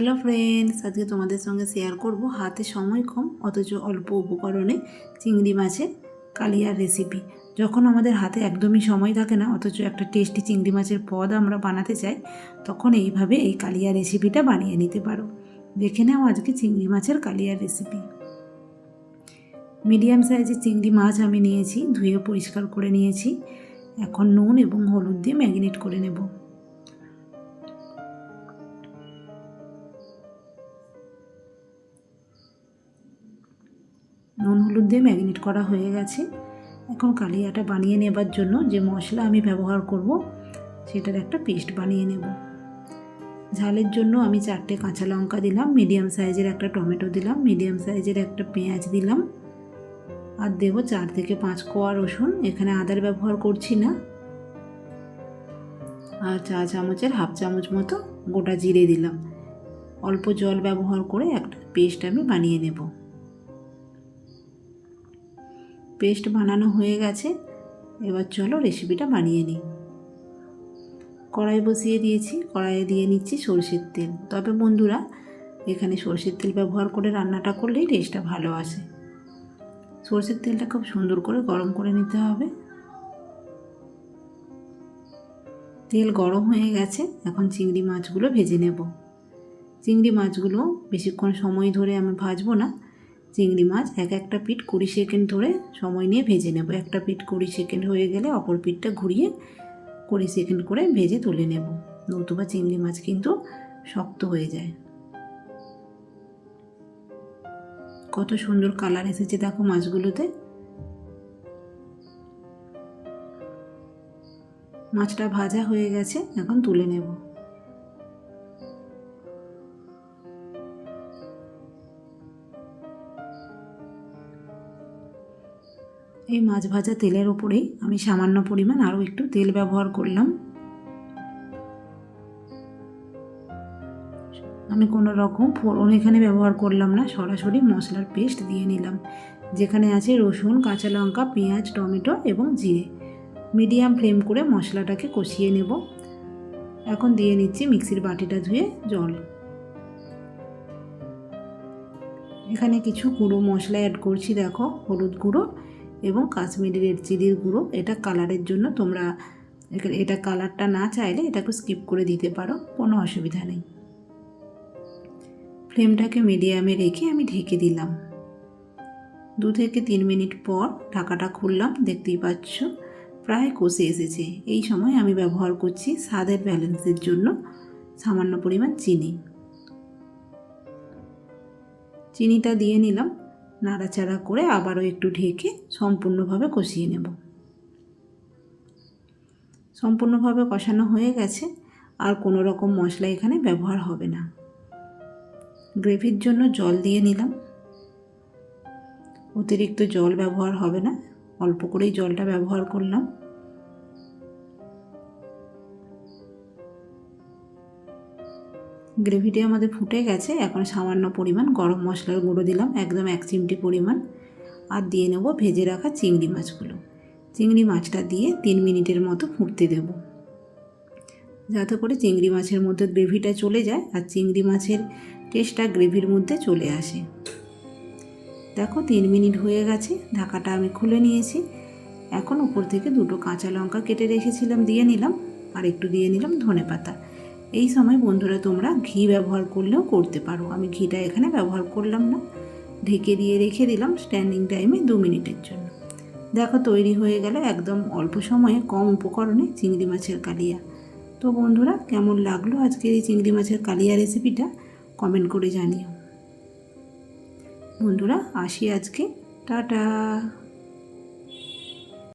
Hello friends আজকে তোমাদের সঙ্গে শেয়ার করব হাতে সময় কম, অথচ অল্প উপকরণে চিংড়ি মাছের কালিয়ার রেসিপি যখন আমাদের হাতে একদমই সময় থাকে না, অথচ একটা টেস্টি চিংড়ি মাছের পদ আমরা বানাতে চাই, তখন এইভাবে এই কালিয়া রেসিপিটা বানিয়ে নিতে পারো। দেখে নাও আজকে চিংড়ি মাছের কালিয়ার রেসিপি মিডিয়াম সাইজের চিংড়ি মাছ আমি নিয়েছি, ধুয়ে পরিষ্কার করে নিয়েছি। এখন নুন এবং হলুদ দিয়ে ম্যাগিনেট করে নেব। হলুদ দিয়ে ম্যারিনেট করা হয়ে গেছে। এখন কালিয়াটা বানিয়ে নেবার জন্য যে মশলা আমি ব্যবহার করব, সেটার একটা পেস্ট বানিয়ে নেব। ঝালের জন্য আমি চারটে কাঁচা লঙ্কা দিলাম, মিডিয়াম সাইজের একটা টমেটো দিলাম, মিডিয়াম সাইজের একটা পেঁয়াজ দিলাম। আর দেব চার থেকে পাঁচ কোয়া রসুন, এখানে আদার ব্যবহার করছি না। আর চা চামচের হাফ চামচ মতো গোটা জিরে দিলাম। অল্প জল ব্যবহার করে একটা পেস্ট আমি বানিয়ে নেব। পেস্ট বানানো হয়ে গেছে। এবার চলো রেসিপিটা বানিয়ে নিই। কড়াই বসিয়ে দিয়েছি, কড়াইয়ে দিয়ে নিচ্ছি সরষের তেল। তবে বন্ধুরা, এখানে সরষের তেল ব্যবহার করে রান্নাটা করলেই টেস্টটা ভালো আসে। সরষের তেলটা খুব সুন্দর করে গরম করে নিতে হবে। তেল গরম হয়ে গেছে, এখন চিংড়ি মাছগুলো ভেজে নেব। চিংড়ি মাছগুলো বেশিক্ষণ সময় ধরে আমি ভাজবো না চিংড়ি মাছ এক একটা পিঠ কুড়ি সেকেন্ড ধরে সময় নিয়ে ভেজে নেব। একটা পিঠ কুড়ি সেকেন্ড হয়ে গেলে অপর পিঠটা ঘুরিয়ে কুড়ি সেকেন্ড করে ভেজে তুলে নেব। নতুবা চিংড়ি মাছ কিন্তু শক্ত হয়ে যায়। কত সুন্দর কালার এসেছে দেখো মাছগুলোতে। মাছটা ভাজা হয়ে গেছে, এখন তুলে নেব। এই মাছ ভাজা তেলের ওপরেই আমি সামান্য পরিমাণ আরও একটু তেল ব্যবহার করলাম। আমি কোনো রকম ফোড়ন এখানে ব্যবহার করলাম না, সরাসরি মশলার পেস্ট দিয়ে নিলাম, যেখানে আছে রসুন, কাঁচা লঙ্কা, পেঁয়াজ, টমেটো এবং জিরে। মিডিয়াম ফ্লেম করে মশলাটাকে কষিয়ে নেব। এখন দিয়ে নিচ্ছি মিক্সির বাটিটা ধুয়ে জল। এখানে কিছু গুঁড়ো মশলা অ্যাড করছি, দেখো, হলুদ গুঁড়ো। এবং কাশ্মীরি রেড চিলির গুঁড়ো, এটা কালারের জন্য তোমরা এটা কালারটা না চাইলে এটাকে স্কিপ করে দিতে পারো, কোনো অসুবিধা নেই। ফ্লেমটাকে মিডিয়ামে রেখে আমি ঢেকে দিলাম। দু থেকে তিন মিনিট পর ঢাকাটা খুললাম, দেখতেই পাচ্ছ প্রায় কষে এসেছে। এই সময় আমি ব্যবহার করছি স্বাদের ব্যালেন্সের জন্য সামান্য পরিমাণ চিনি। চিনিটা দিয়ে নিলাম নাড়াচাড়া করে আবারও একটু ঢেকে সম্পূর্ণভাবে কষিয়ে নেব। সম্পূর্ণভাবে কষানো হয়ে গেছে, আর কোনো রকম মশলা এখানে ব্যবহার হবে না। গ্রেভির জন্য জল দিয়ে নিলাম। অতিরিক্ত জল ব্যবহার হবে না, অল্প করেই জলটা ব্যবহার করলাম। গ্রেভিটি আমাদের ফুটে গেছে, এখন সামান্য পরিমাণ গরম মশলার গুঁড়ো দিলাম, একদম এক চিমটি পরিমাণ। আর দিয়ে নেব ভেজে রাখা চিংড়ি মাছগুলো। চিংড়ি মাছটা দিয়ে তিন মিনিটের মতো ফুটতে দেব। যাতে করে চিংড়ি মাছের মধ্যে গ্রেভিটা চলে যায় আর চিংড়ি মাছের টেস্টটা গ্রেভির মধ্যে চলে আসে। দেখো তিন মিনিট হয়ে গেছে, ঢাকাটা আমি খুলে নিয়েছি। এখন উপর থেকে দুটো কাঁচা লঙ্কা কেটে রেখেছিলাম, দিয়ে নিলাম। আর একটু দিয়ে নিলাম ধনে পাতা। এই সময় বন্ধুরা, তোমরা ঘি ব্যবহার করলেও করতে পারো। আমি ঘিটা এখানে ব্যবহার করলাম না। ঢেকে দিয়ে রেখে দিলাম স্ট্যান্ডিং টাইমে দু মিনিটের জন্য। দেখো, তৈরি হয়ে গেল একদম অল্প সময়ে কম উপকরণে চিংড়ি মাছের কালিয়া। তো বন্ধুরা, কেমন লাগল আজকের এই চিংড়ি মাছের কালিয়া রেসিপিটা কমেন্ট করে জানিও। বন্ধুরা, আসি আজকে। টাটা!